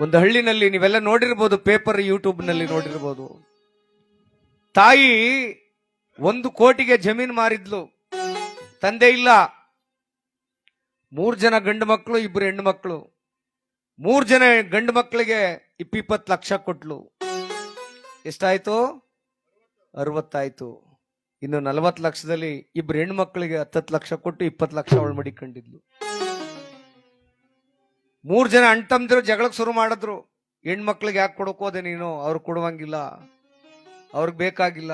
ಒಂದು ಹಳ್ಳಿನಲ್ಲಿ ನೀವೆಲ್ಲ ನೋಡಿರ್ಬೋದು, ಪೇಪರ್ ಯೂಟ್ಯೂಬ್ನಲ್ಲಿ ನೋಡಿರ್ಬೋದು. ತಾಯಿ ಒಂದು ಕೋಟಿಗೆ ಜಮೀನು ಮಾರಿದ್ಲು. ತಂದೆ ಇಲ್ಲ. ಮೂರು ಜನ ಗಂಡು ಮಕ್ಕಳು ಇಬ್ಬರು ಹೆಣ್ಣು ಮಕ್ಕಳು. ಮೂರು ಜನ ಗಂಡು ಮಕ್ಕಳಿಗೆ ಇಪ್ಪಿಪ್ಪತ್ತು ಲಕ್ಷ ಕೊಟ್ಲು. ಎಷ್ಟಾಯ್ತು? ಅರವತ್ತಾಯ್ತು. ಇನ್ನು ನಲವತ್ತು ಲಕ್ಷದಲ್ಲಿ ಇಬ್ರು ಹೆಣ್ಣು ಮಕ್ಕಳಿಗೆ ಹತ್ತತ್ತು ಲಕ್ಷ ಕೊಟ್ಟು ಇಪ್ಪತ್ತು ಲಕ್ಷ ಅವಳು ಮಡಿಕೊಂಡಿದ್ಲು. ಮೂರ್ ಜನ ಅಂಟಂದಿರೋ ಜಗಳಕ್ಕೆ ಶುರು ಮಾಡಿದ್ರು. ಹೆಣ್ಮಕ್ಳಿಗೆ ಯಾಕೆ ಕೊಡಕೋದೆ ನೀನು? ಅವ್ರು ಕೊಡುವಂಗಿಲ್ಲ. ಅವ್ರಿಗೆ ಬೇಕಾಗಿಲ್ಲ.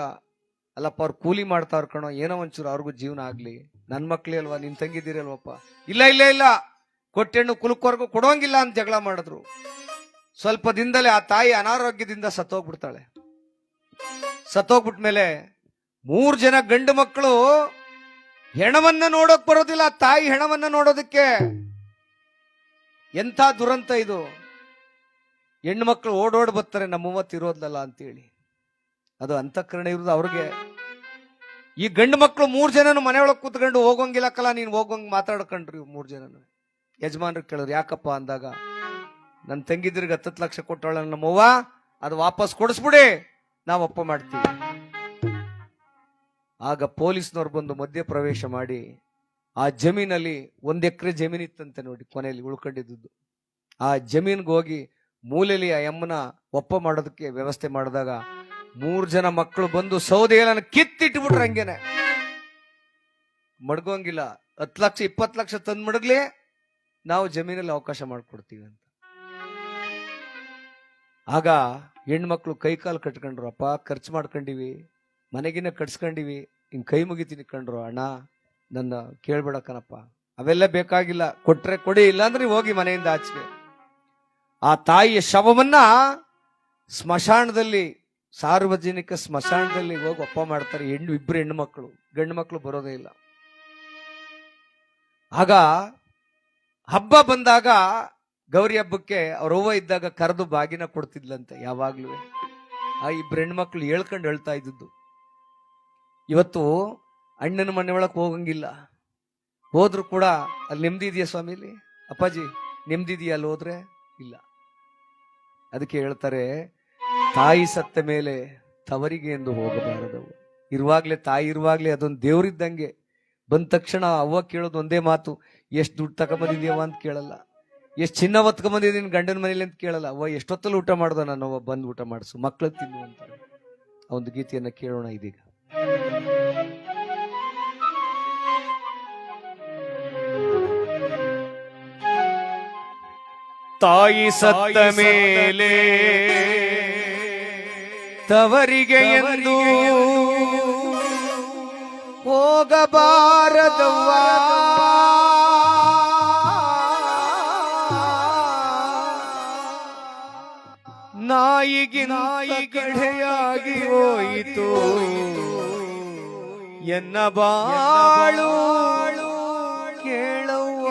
ಅಲ್ಲಪ್ಪ, ಅವ್ರು ಕೂಲಿ ಮಾಡ್ತಾವ್ರ ಕಣೋ. ಏನೋ ಒಂಚೂರು ಅವ್ರಿಗೂ ಜೀವನ ಆಗಲಿ. ನನ್ನ ಮಕ್ಳೇ ಅಲ್ವಾ? ನಿನ್ ತಂಗಿದ್ದೀರಲ್ವಪ್ಪ ಇಲ್ಲ ಇಲ್ಲ ಇಲ್ಲ. ಕೊಟ್ಟೆಣ್ಣು ಕುಲಕ್ವರ್ಗೂ ಕೊಡೋಂಗಿಲ್ಲ ಅಂತ ಜಗಳ ಮಾಡಿದ್ರು. ಸ್ವಲ್ಪ ದಿನದಲ್ಲೇ ಆ ತಾಯಿ ಅನಾರೋಗ್ಯದಿಂದ ಸತ್ತೋಗ್ಬಿಡ್ತಾಳೆ. ಸತ್ತೋಗ್ಬಿಟ್ಮೇಲೆ ಮೂರು ಜನ ಗಂಡು ಮಕ್ಕಳು ಹೆಣವನ್ನ ನೋಡೋಕ್ ಬರೋದಿಲ್ಲ. ತಾಯಿ ಹೆಣವನ್ನ ನೋಡೋದಕ್ಕೆ. ಎಂಥ ದುರಂತ ಇದು? ಹೆಣ್ಣು ಮಕ್ಕಳು ಓಡೋಡ್ ಬರ್ತಾರೆ ನಮ್ಮವ್ವ ಇರೋದಲ್ಲ ಅಂತೇಳಿ. ಅದು ಅಂತಃಕರಣ ಇರೋದು ಅವ್ರಿಗೆ. ಈ ಗಂಡು ಮಕ್ಕಳು ಮೂರು ಜನನು ಮನೆಯೊಳಗೆ ಕೂತ್ಕೊಂಡು ಹೋಗೋಂಗಿಲ್ಲಕ್ಕಲ್ಲ ನೀನು ಹೋಗೋಂಗ್ ಮಾತಾಡ್ಕೊಂಡ್ರಿ ಮೂರ್ ಜನನು. ಯಜಮಾನ್ರು ಕೇಳಿದ್ರು, ಯಾಕಪ್ಪ ಅಂದಾಗ ನನ್ನ ತಂಗಿದ್ರಿಗೆ ಹತ್ತತ್ತು ಲಕ್ಷ ಕೊಟ್ಟವಳ ನಮ್ಮವ್ವ, ಅದು ವಾಪಸ್ ಕೊಡಿಸ್ಬಿಡಿ, ನಾವು ಅಪ್ಪ ಮಾಡ್ತೀವಿ. ಆಗ ಪೊಲೀಸ್ನವ್ರು ಬಂದು ಮಧ್ಯ ಪ್ರವೇಶ ಮಾಡಿ ಆ ಜಮೀನಲ್ಲಿ ಒಂದು ಎಕರೆ ಜಮೀನ್ ಇತ್ತಂತೆ ನೋಡಿ ಕೊನೆಯಲ್ಲಿ ಉಳ್ಕೊಂಡಿದ್ದು ಆ ಜಮೀನ್ಗೆ ಹೋಗಿ ಮೂಲೆಯಲ್ಲಿ ಆ ಯಮ್ಮನ ಒಪ್ಪ ಮಾಡೋದಕ್ಕೆ ವ್ಯವಸ್ಥೆ ಮಾಡಿದಾಗ ಮೂರು ಜನ ಮಕ್ಕಳು ಬಂದು ಸೌದೆ ಕಿತ್ತಿಟ್ಬಿಟ್ರೆ ಕಿತ್ತಿಟ್ಬಿಟ್ರು ಹಂಗೇನೆ. ಮಡ್ಗೋಂಗಿಲ್ಲ, ಹತ್ತು ಲಕ್ಷ, ಇಪ್ಪತ್ತು ಲಕ್ಷ ತಂದು ಮಡಗ್ಲಿ ನಾವು ಜಮೀನಲ್ಲಿ ಅವಕಾಶ ಮಾಡಿಕೊಡ್ತೀವಿ ಅಂತ. ಆಗ ಹೆಣ್ಮಕ್ಳು ಕೈ ಕಾಲು ಕಟ್ಕೊಂಡ್ರು ಅಪ್ಪ ಖರ್ಚು ಮಾಡ್ಕೊಂಡಿವಿ ಮನೆಗಿನ ಕಟ್ಸ್ಕೊಂಡಿವಿ, ಹಿಂಗೆ ಕೈ ಮುಗಿತೀನಿ ಕಂಡ್ರು ಅಣ್ಣ. ನನ್ನ ಕೇಳ್ಬೇಡ ಕನಪ್ಪ ಅವೆಲ್ಲ ಬೇಕಾಗಿಲ್ಲ. ಕೊಟ್ರೆ ಕೊಡಿ, ಇಲ್ಲಾಂದ್ರೆ ಹೋಗಿ ಮನೆಯಿಂದ ಆಚೆಗೆ. ಆ ತಾಯಿಯ ಶವವನ್ನ ಸ್ಮಶಾನದಲ್ಲಿ, ಸಾರ್ವಜನಿಕ ಸ್ಮಶಾನದಲ್ಲಿ ಹೋಗಿ ಒಪ್ಪ ಮಾಡ್ತಾರೆ. ಹೆಣ್ಣು, ಇಬ್ರು ಹೆಣ್ಣು ಮಕ್ಕಳು. ಗಂಡು ಮಕ್ಕಳು ಬರೋದೇ ಇಲ್ಲ. ಆಗ ಹಬ್ಬ ಬಂದಾಗ ಗೌರಿ ಹಬ್ಬಕ್ಕೆ ಅವ್ರ ಅವ್ವ ಇದ್ದಾಗ ಕರೆದು ಬಾಗಿನ ಕೊಡ್ತಿದ್ಲಂತೆ, ಯಾವಾಗ್ಲೂ. ಆ ಇಬ್ರು ಹೆಣ್ಮಕ್ಳು ಹೇಳ್ಕೊಂಡು ಹೇಳ್ತಾ ಇದ್ದದ್ದು. ಇವತ್ತು ಅಣ್ಣನ ಮನೆ ಒಳಗೆ ಹೋಗಂಗಿಲ್ಲ. ಹೋದ್ರು ಕೂಡ ಅಲ್ಲಿ ನೆಮ್ಮದಿ ಇದೆಯಾ ಸ್ವಾಮಿಲಿ ಅಪ್ಪಾಜಿ, ನೆಮ್ಮದಿ ಅಲ್ಲಿ ಹೋದ್ರೆ? ಇಲ್ಲ. ಅದಕ್ಕೆ ಹೇಳ್ತಾರೆ, ತಾಯಿ ಸತ್ತ ಮೇಲೆ ತವರಿಗೆ ಎಂದು ಹೋಗಬಾರದವು. ಇರುವಾಗ್ಲೇ ತಾಯಿ ಇರುವಾಗ್ಲೇ ಅದೊಂದು ದೇವರಿದ್ದಂಗೆ ಬಂದ ತಕ್ಷಣ ಅವ್ವ ಕೇಳೋದು ಒಂದೇ ಮಾತು, ಎಷ್ಟು ದುಡ್ಡು ತಗೊಂಬಂದಿದ್ಯವ ಅಂತ ಕೇಳಲ್ಲ. ಎಷ್ಟು ಚಿನ್ನ ಹೊತ್ಕೊಂಬಂದಿದ್ದೀನಿ ಗಂಡನ ಮನೇಲಿ ಅಂತ ಕೇಳಲ್ಲ. ಅವ್ವ, ಎಷ್ಟೊತ್ತಲ್ಲಿ ಊಟ ಮಾಡ್ದ ನಾನು? ಅವ್ವ, ಬಂದು ಊಟ ಮಾಡಿಸು, ಮಕ್ಳಿಗೆ ತಿನ್ನು ಅಂತ ಒಂದು ಗೀತೆಯನ್ನು ಕೇಳೋಣ ಇದೀಗ. ತಾಯಿ ಸತ್ತ ಮೇಲೆ ತವರಿಗೆ ಎಂದು ಹೋಗಬಾರದವ್ವ. ನಾಯಿಗೆ ನಾಯಿ ಕಡೆಯಾಗಿ ಹೋಯಿತು. ಎನ್ನ ಬಾಳು ಕೇಳವ್ವ.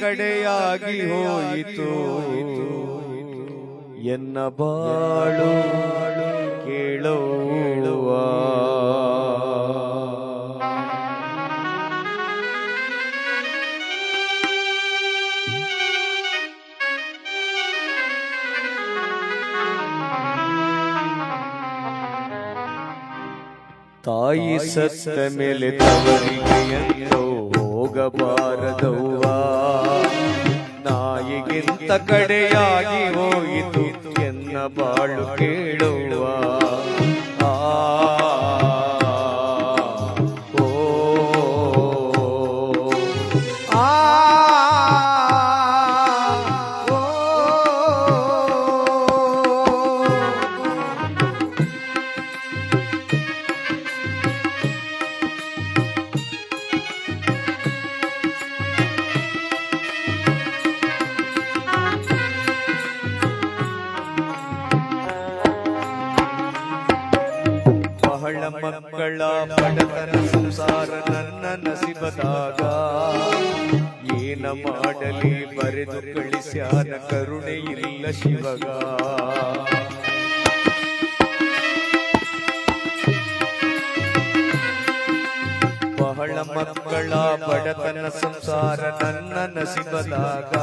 ಕಡೆಯಾಗಿ ಹೋಯಿತು. ಎನ್ನ ಬಾಳು ಕೇಳುವ. ತಾಯಿ ಸತ್ತ ಮೇಲೆ ತವರಿಗೆ ಎಂದು ಹೋಗಬಾರದವ್ವ ನಾಯಿಗಿಂತ ಕಡೆಯಾಗಿ ಹೋಯಿತು ಎನ್ನ ಬಾಳು ಕೇಳುವ? ಬರೆದು ಕಳಿಸ್ಯಾನ ಕರುಣೆ ಇಲ್ಲ ಶಿವಗ. ಬಹಳ ಮಕ್ಕಳ ಬಡತನ ಸಂಸಾರ ನನ್ನ ನಸಿಬದಾಗ.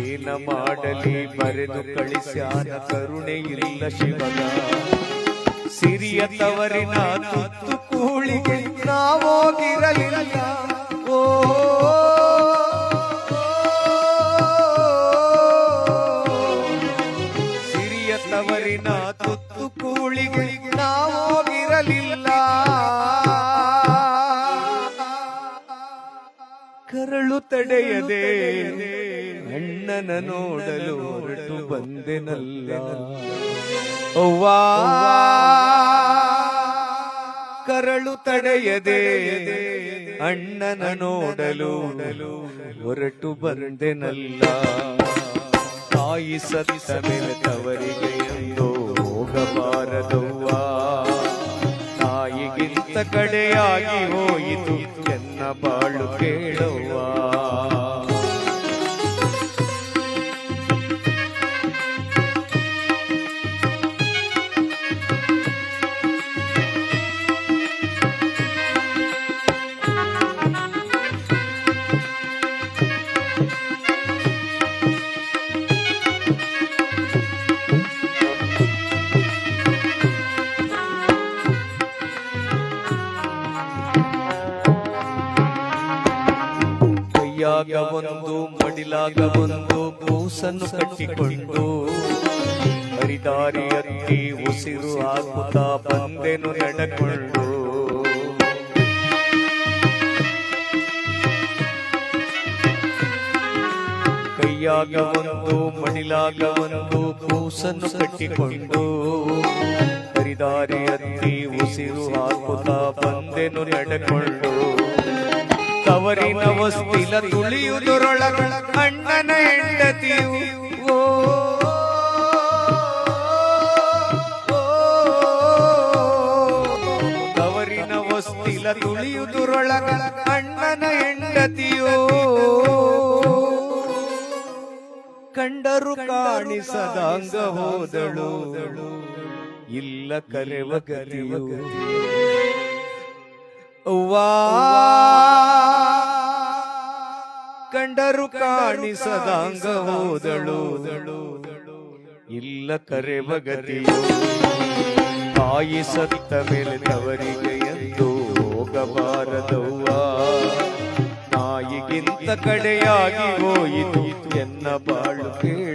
ಏನ ಮಾಡಲಿ ಬರೆದು ಕಳಿಸ್ಯಾನ ಕರುಣೆ ಇಲ್ಲ ಶಿವಗ. ಸಿರಿಯ ತವರಿನ ತುತ್ತು ಕೂಳಿಗೆ ನಾವೋಗಿರಲಿಲ್ಲ. ಓ ತಡೆಯದೆ ಅಣ್ಣನ ನೋಡಲು ಹೊರಟು ಬಂದೆನಲ್ಲ. ಅವ್ವಾ. ಕರಳು ತಡೆಯದೆ. ಅಣ್ಣನ ನೋಡಲು ಹೊರಟು ಬಂದೆನಲ್ಲ. ತಾಯಿ ಸತ್ತ ಮೇಲೆ ತವರಿಗೆ ಎಂದು ಹೋಗಬಾರದವ್ವ. ತಾಯಿಗಿಂತ ಕಡೆಯಾಗಿ ಹೋಯಿತು. ಚೆನ್ನ ಬಾಳು ಕೇಳವ್ವ. ಒಂದು ಮಡಿಲಾಗ ಒಂದು ಕೂಸನ್ನು ಕಟ್ಟಿಕೊಂಡು ಹರಿದಾರಿಯಲ್ಲಿ ಉಸಿರು ಹಾಕುತ್ತಾ ಬಂದೆನು ನಡೆಕೊಂಡು ಕೈಯಾಗ ಒಂದು ಮಡಿಲಾಗ ಒಂದು ಕೂಸನ್ನು ಕಟ್ಟಿಕೊಂಡು ಹರಿದಾರಿಯಲ್ಲಿ ಉಸಿರು ಹಾಕುತ್ತಾ ಬಂದೆನು ನಡಕೊಂಡು ತವರಿನ ವಸ್ತಿಲ ತುಳಿಯುವುದರೊಳಗ ಅಣ್ಣನ ಹೆಂಡತಿಯು. ಓ, ತವರಿನ ವಸ್ತಿಲ ತುಳಿಯುವುದರೊಳಗ ಅಣ್ಣನ ಹೆಂಡತಿಯೋ. ಕಂಡರು ಕಾಣಿಸದಾಂಗ ಹೋದಳು. ಇಲ್ಲ ಕರೆವ ಗತಿಯು. ಅವ್ವಾ. ಕಂಡರು ಕಾಣಿಸದಾಂಗ ಹೋದಳು. ಇಲ್ಲ ಕರೆ ಗತಿಯು ತಾಯಿ ಸತ್ತ ಮೇಲೆ ತವರಿಗೆ ಎಂದು ಹೋಗಬಾರದವ್ವ. ನಾಯಿಗಿಂತ ಕಡೆಯಾಗಿ ಹೋಯಿತು ಎನ್ನ ಬಾಳು ಕೇಳವ್ವ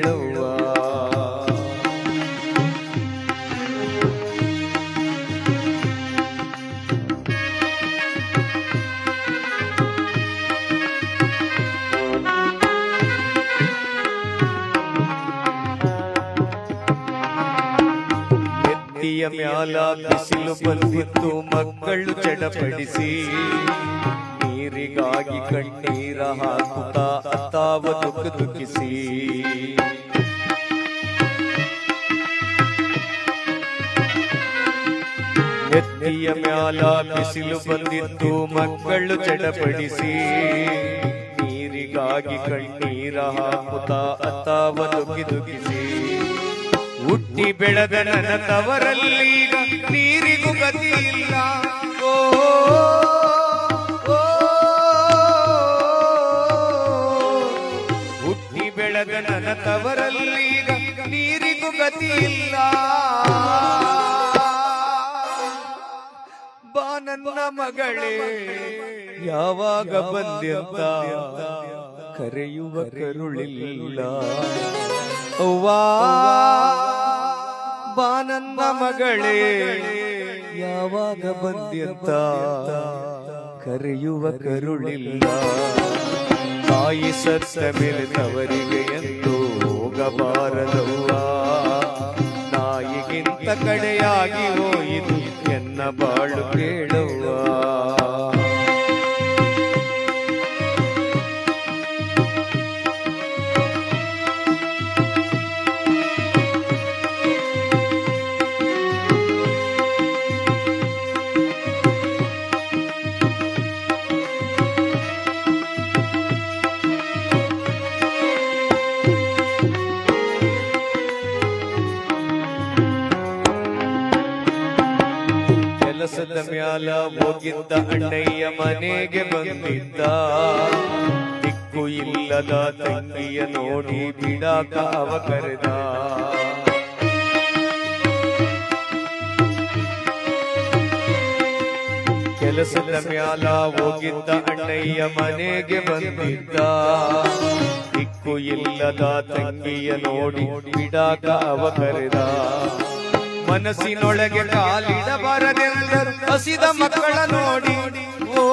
ಮ್ಯಾಲ ಬಿಸಿಲು ಬಂದಿತ್ತು ಮಕ್ಕಳು ಚಡಪಡಿಸಿ ನೀರಿಗಾಗಿ ಕಣ್ಣೀರ ಹಾಕುತ್ತಾ ಅತ್ತಾವ ದುಃಖ ದುಃಖಿಸಿ ಎತ್ತಿಯ ಮ್ಯಾಲ ಬಿಸಿಲು ಬಂದಿತ್ತು ಮಕ್ಕಳು ಚಡಪಡಿಸಿ ನೀರಿಗಾಗಿ ಕಣ್ಣೀರ ಹಾಕುತ್ತಾ ಅತ್ತಾವ ದುಃಖಿ ದುಃಖಿಸಿ ಹುಟ್ಟಿ ಬೆಳೆದ ನನ್ನ ತವರಲ್ಲಿ ನೀರಿಗೂ ಗತಿ ಇಲ್ಲ. ಓ, ಹುಟ್ಟಿ ಬೆಳೆದ ನನ್ನ ತವರಲ್ಲಿ ನೀರಿಗೂ ಗತಿ ಇಲ್ಲ. ಬಾ ನನ್ನ ಮಗಳೇ ಯಾವಾಗ ಬಂದ್ಯಂತ ಕರೆಯುವ ಕರುಳಿಲ್ಲ. ಅವ್ವಾ ನನ್ನ ಮಗಳೇ, ಯಾವಾಗ ಬಂದ್ಯಂತ ಕರೆಯುವ ಕರುಳಿಲ್ಲ. ತಾಯಿ ಸತ್ತ ಮೇಲೆ ತವರಿಗೆ ಎಂದು ಹೋಗಬಾರದವ್ವ. ತಾಯಿಗಿಂತ ಕಡೆಯಾಗಿ ಹೋಯಿತು ಎನ್ನ ಬಾಳು ಕೇಳುವ ಹೋಗಿದ್ದ ಅಣ್ಣಯ್ಯ ಮನೆಗೆ ಬಂದಿದ್ದ. ದಿಕ್ಕು ಇಲ್ಲದ ತಂಗಿಯ ನೋಡಿ ಬಿಡಾಕ ಅವ ಕರೆದ. ಕೆಲಸದ ಮ್ಯಾಲ ಹೋಗಿದ್ದ ಅಣ್ಣಯ್ಯ ಮನೆಗೆ ಬಂದಿದ್ದ. ದಿಕ್ಕು ಇಲ್ಲದ ತಂಗಿಯ ನೋಡಿ ಬಿಡಾಕ ಅವ ಕರೆದ. ಮನಸ್ಸಿನೊಳಗೆ ಕಾಲಿಡಬಾರದೆಂದರು. ಹಸಿದ ಮಕ್ಕಳ ನೋಡಿ. ಓ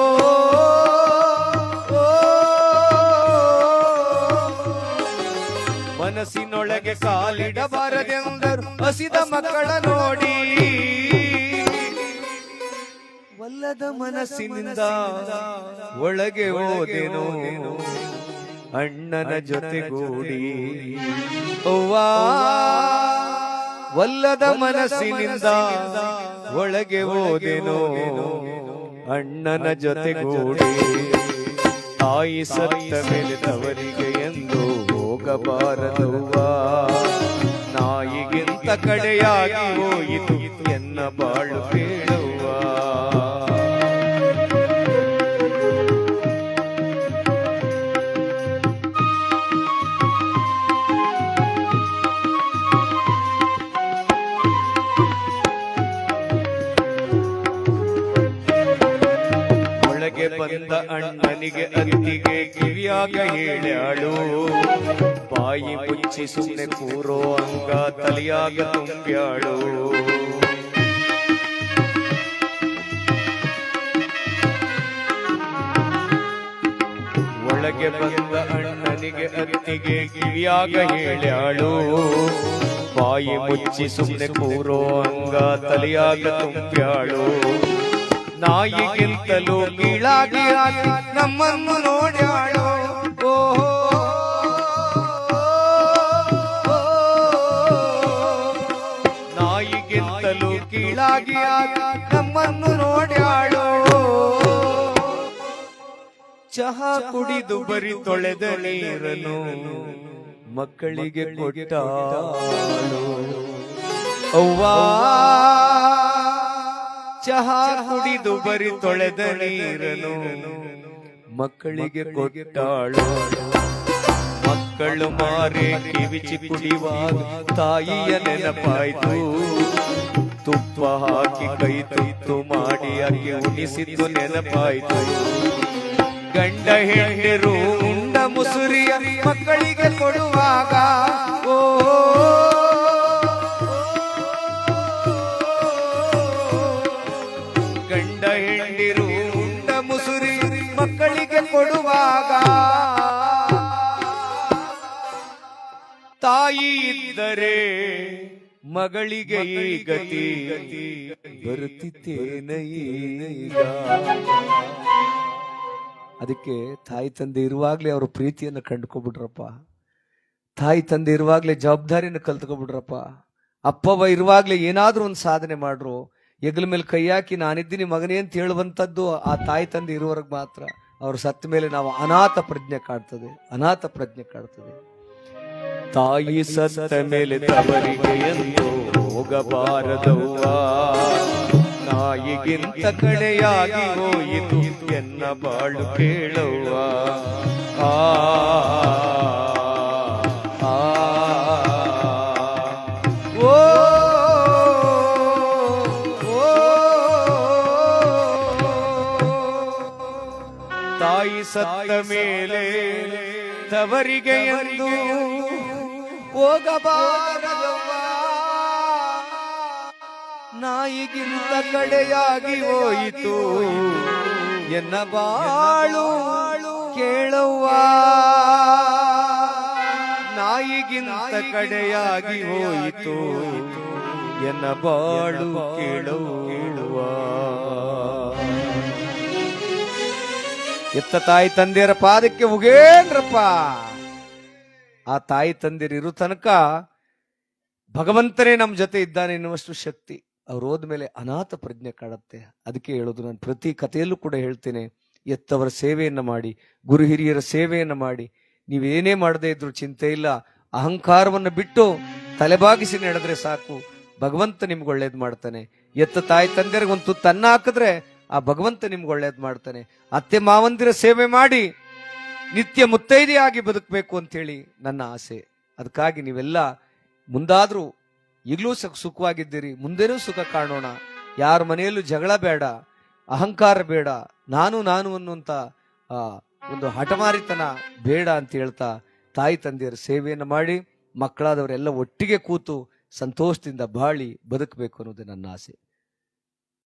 ಮನಸ್ಸಿನೊಳಗೆ ಕಾಲಿಡಬಾರದೆಂದರು. ಹಸಿದ ಮಕ್ಕಳ ನೋಡಿ. ಒಲ್ಲದ ಮನಸ್ಸಿನಿಂದ ಒಳಗೆ ಓದೇನೋ ಅಣ್ಣನ ಜೊತೆಗೂಡಿ. ಅವ್ವಾ. ಒಲ್ಲದ ಮನಸ್ಸಿನಿಂದ ಒಳಗೆ ಹೋದೆನು ಅಣ್ಣನ ಜೊತೆಗೂಡಿ. ತಾಯಿ ಸತ್ತ ಮೇಲೆ ತವರಿಗೆ ಎಂದು ಹೋಗಬಾರದುವಾ ನಾಯಿಗಿಂತ ಕಡೆಯಾಗಿ ಹೋಯಿತು ಎನ್ನ ಬಾಳು. ಅಣ್ಣನಿಗೆ ಅತ್ತಿಗೆ ಕಿವಿಯಾಗ ಹೇಳ್ಯಾಳು ಬಾಯಿ ಮುಚ್ಚಿ ಸುಮ್ಮನೆ ಕೂರೋ ಅಂಗ ತಲೆಯಾಗ ತುಂಬ್ಯಾಳು. ಒಳಗೆ ಬಂದ ಅಣ್ಣನಿಗೆ ಅತ್ತಿಗೆ ಕಿವಿಯಾಗ ಹೇಳ್ಯಾಳು ಬಾಯಿ ಮುಚ್ಚಿ ಸುಮ್ಮನೆ ಕೂರೋ ಅಂಗ ತಲೆಯಾಗ ತುಂಬ್ಯಾಳು. ನಾಯಿಗಿಂತಲೂ ಕೀಳಾಗಿ ನಮ್ಮನ್ನು ನೋಡ್ಯಾಳೋ ಓಹೋ. ನಾಯಿಗಿಂತಲೂ ಕೀಳಾಗಿ ನಮ್ಮನ್ನು ನೋಡ್ಯಾಳೋ ಚಹಾ ಕುಡಿದು ಬರಿ ತೊಳೆದ ನೀರನು ಮಕ್ಕಳಿಗೆ ಕೊಟ್ಟಾಳು ಅವ್ವಾ. ಚಹಾ ಕುಡಿದು ಬರಿ ತೊಳೆದ ನೀರನು ಮಕ್ಕಳಿಗೆ ಕೊಟ್ಟಾಳು. ಮಕ್ಕಳು ಮಾರಿ ಕಿವಿಚಿ ಕುಡಿಯುವಾಗ ತಾಯಿಯ ನೆನಪಾಯ್ತು. ತುಪ್ಪ ಹಾಕಿ ಕೈ ತುತ್ತು ಮಾಡಿ ಅಕ್ಕಿ ಉಣಿಸಿದ್ದು ನೆನಪಾಯ್ತು. ಗಂಡ ಹೆಂಡರು ಉಂಡ ಮುಸುರಿಯ ಮಕ್ಕಳಿಗೆ ಕೊಡುವಾಗ ಓ ಮಕ್ಕಳಿಗೆ ಕೊಡುವಾಗ ತಾಯಿ ಇದ್ದರೆ ಮಗಳಿಗೆ ಈ ಗತಿ ಈಗ. ಅದಕ್ಕೆ ತಾಯಿ ತಂದೆ ಇರುವಾಗ್ಲೇ ಅವ್ರ ಪ್ರೀತಿಯನ್ನು ಕಂಡುಕೊಬಿಟ್ರಪ್ಪ. ತಾಯಿ ತಂದೆ ಇರುವಾಗ್ಲೇ ಜವಾಬ್ದಾರಿಯನ್ನು ಕಲ್ತ್ಕೊಬಿಟ್ರಪ್ಪ. ಅಪ್ಪವ ಇರುವಾಗ್ಲೇ ಏನಾದ್ರೂ ಒಂದು ಸಾಧನೆ ಮಾಡ್ರು. ಹೆಗಲ ಮೇಲೆ ಕೈ ಹಾಕಿ ನಾನಿದ್ದೀನಿ ಮಗನೇ ಅಂತ ಹೇಳುವಂಥದ್ದು ಆ ತಾಯಿ ತಂದೆ ಇರುವವರೆಗೆ ಮಾತ್ರ. ಅವ್ರು ಸತ್ತ ಮೇಲೆ ನಾವು ಅನಾಥ ಪ್ರಜ್ಞೆ ಕಾಡ್ತದೆ ಅನಾಥ ಪ್ರಜ್ಞೆ ಕಾಡ್ತದೆ ತಾಯಿ ಸತ್ತ ಮೇಲೆ ತವರಿಗೆ ಎಂದು ಹೋಗಬಾರದವ್ವ. ನಾಯಿಗಿಂತ ಕಡೆಯಾಗಿ ಹೋಯಿತು ಎನ್ನ ಬಾಳು ಕೇಳುವ ಆ ತಾಯಿ ಸತ್ತ ಮೇಲೆ ತವರಿಗೆ ಎಂದು ಹೋಗಬಾರದವ್ವ. ನಾಯಿಗಿಂತ ಕಡೆಯಾಗಿ ಹೋಯಿತು. ಎನ್ನ ಬಾಳು ಕೇಳುವ ನಾಯಿಗಿಂತ ಕಡೆಯಾಗಿ ಹೋಯಿತು. ಎನ್ನ ಬಾಳು ಕೇಳುವ ಎತ್ತ ತಾಯಿ ತಂದೆಯರ ಪಾದಕ್ಕೆ ಉಗೇನ್ರಪ್ಪ ಆ ತಾಯಿ ತಂದೆಯರು ಇರು ತನಕ ಭಗವಂತನೇ ನಮ್ಮ ಜೊತೆ ಇದ್ದಾನೆ ಎನ್ನುವಷ್ಟು ಶಕ್ತಿ. ಅವ್ರು ಹೋದ್ಮೇಲೆ ಅನಾಥ ಪ್ರಜ್ಞೆ ಕಾಡುತ್ತೆ. ಅದಕ್ಕೆ ಹೇಳೋದು ನಾನು ಪ್ರತಿ ಕಥೆಯಲ್ಲೂ ಕೂಡ ಹೇಳ್ತೇನೆ, ಎತ್ತವರ ಸೇವೆಯನ್ನು ಮಾಡಿ, ಗುರು ಹಿರಿಯರ ಸೇವೆಯನ್ನು ಮಾಡಿ. ನೀವೇನೇ ಮಾಡದೇ ಇದ್ರು ಚಿಂತೆ ಇಲ್ಲ. ಅಹಂಕಾರವನ್ನು ಬಿಟ್ಟು ತಲೆಬಾಗಿಸಿ ನಡೆದ್ರೆ ಸಾಕು. ಭಗವಂತ ನಿಮ್ಗೆ ಒಳ್ಳೇದು ಮಾಡ್ತಾನೆ. ಎತ್ತ ತಾಯಿ ತಂದೆಯರಿಗೆ ತುತ್ತು ಹಾಕಿದ್ರೆ ಆ ಭಗವಂತ ನಿಮ್ಗೆ ಒಳ್ಳೇದು ಮಾಡ್ತಾನೆ. ಅತ್ತೆ ಮಾವಂದಿರ ಸೇವೆ ಮಾಡಿ ನಿತ್ಯ ಮುತ್ತೈದೆಯಾಗಿ ಬದುಕಬೇಕು ಅಂತೇಳಿ ನನ್ನ ಆಸೆ. ಅದಕ್ಕಾಗಿ ನೀವೆಲ್ಲ ಮುಂದಾದರೂ ಈಗಲೂ ಸುಖ ಸುಖವಾಗಿದ್ದೀರಿ. ಮುಂದೇನೂ ಸುಖ ಕಾಣೋಣ. ಯಾರ ಮನೆಯಲ್ಲೂ ಜಗಳ ಬೇಡ, ಅಹಂಕಾರ ಬೇಡ, ನಾನು ನಾನು ಅನ್ನುವಂಥ ಒಂದು ಹಠಮಾರಿತನ ಬೇಡ ಅಂತ ಹೇಳ್ತಾ ತಾಯಿ, ತಂದೆಯರ ಸೇವೆಯನ್ನು ಮಾಡಿ ಮಕ್ಕಳಾದವರೆಲ್ಲ ಒಟ್ಟಿಗೆ ಕೂತು ಸಂತೋಷದಿಂದ ಬಾಳಿ ಬದುಕಬೇಕು ಅನ್ನೋದು ನನ್ನ ಆಸೆ.